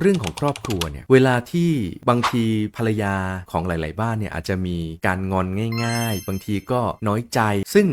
เรื่องของครอบครัวเนี่ยเวลาที่บางทีภรรยาของหลาย ๆ บ้านเนี่ยอาจจะมีการงอนง่าย ๆ บางทีก็น้อยใจ ซึ่ง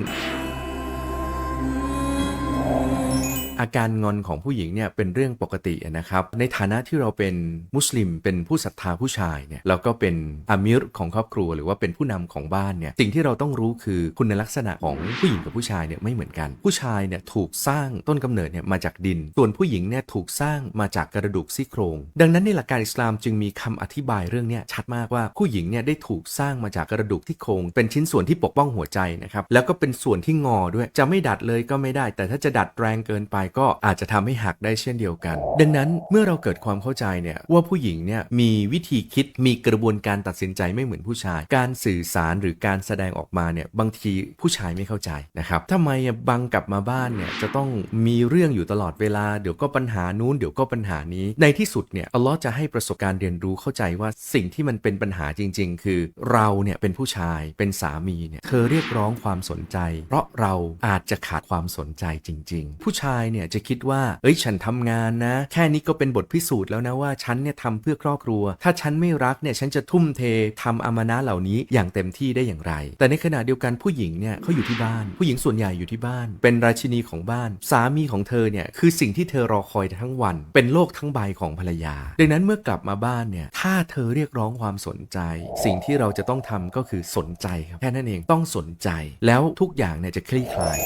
อาการงอนของผู้หญิงเนี่ยเป็นเรื่องปกตินะครับในฐานะที่เราเป็นมุสลิม เป็นผู้ศรัทธาผู้ชายเนี่ยเราก็เป็นอามิรของครอบครัวหรือว่าเป็นผู้นำของบ้านเนี่ยสิ่งที่เราต้องรู้คือคุณลักษณะของผู้หญิงกับผู้ชายเนี่ยไม่เหมือนกัน ผู้ชายเนี่ยถูกสร้างต้นกำเนิดเนี่ยมาจากดิน ส่วนผู้หญิงเนี่ยถูกสร้างมาจากกระดูกซี่โครง ดังนั้นในหลักการอิสลามจึงมีคำอธิบายเรื่องเนี้ยชัดมากว่าผู้หญิงเนี่ยได้ถูกสร้างมาจากกระดูกที่โครง เป็นชิ้นส่วนที่ปกป้องหัวใจนะครับแล้วก็เป็นส่วนที่งอด้วยจะไม่ดัดเลยก็ไม่ได้ แต่ถ้าจะดัดแรงเกินไปก็อาจจะทำให้หักได้เช่นเดียวกัน ดังนั้นเมื่อเราเกิดความเข้าใจเนี่ยว่าผู้หญิงเนี่ยมีวิธีคิดมีกระบวนการตัดสินใจไม่เหมือนผู้ชาย การสื่อสารหรือการแสดงออกมาเนี่ยบางทีผู้ชายไม่เข้าใจนะครับทำไมบังกลับมาบ้านเนี่ยจะต้องมีเรื่องอยู่ตลอดเวลาเดี๋ยวก็ปัญหานู้นเดี๋ยวก็ปัญหานี้ ในที่สุดเนี่ยอัลลอฮ์จะให้ประสบการณ์เรียนรู้เข้าใจว่าสิ่งที่มันเป็นปัญหาจริง ๆ คือเราเนี่ยเป็นผู้ชายเป็นสามีเนี่ยเธอเรียกร้องความสนใจ เพราะเราอาจจะขาดความสนใจจริง ๆ ผู้ชายเนี่ยจะคิดว่า เอ้ยฉันทำงานนะ แค่นี้ก็เป็นบทพิสูจน์แล้วนะว่าฉันเนี่ยทำเพื่อครอบครัว ถ้าฉันไม่รักเนี่ยฉันจะทุ่มเททำอามานะเหล่านี้อย่างเต็มที่ได้อย่างไร แต่ในขณะเดียวกันผู้หญิงเนี่ยเขาอยู่ที่บ้าน ผู้หญิงส่วนใหญ่อยู่ที่บ้าน เป็นราชินีของบ้าน สามีของเธอเนี่ยคือสิ่งที่เธอรอคอยทั้งวัน เป็นโลกทั้งใบของภรรยา ดังนั้นเมื่อกลับมาบ้านเนี่ยถ้าเธอเรียกร้องความสนใจ สิ่งที่เราจะต้องทำก็คือสนใจครับแค่นั้นเองต้องสนใจ แล้วทุกอย่างเนี่ยจะคลี่คลาย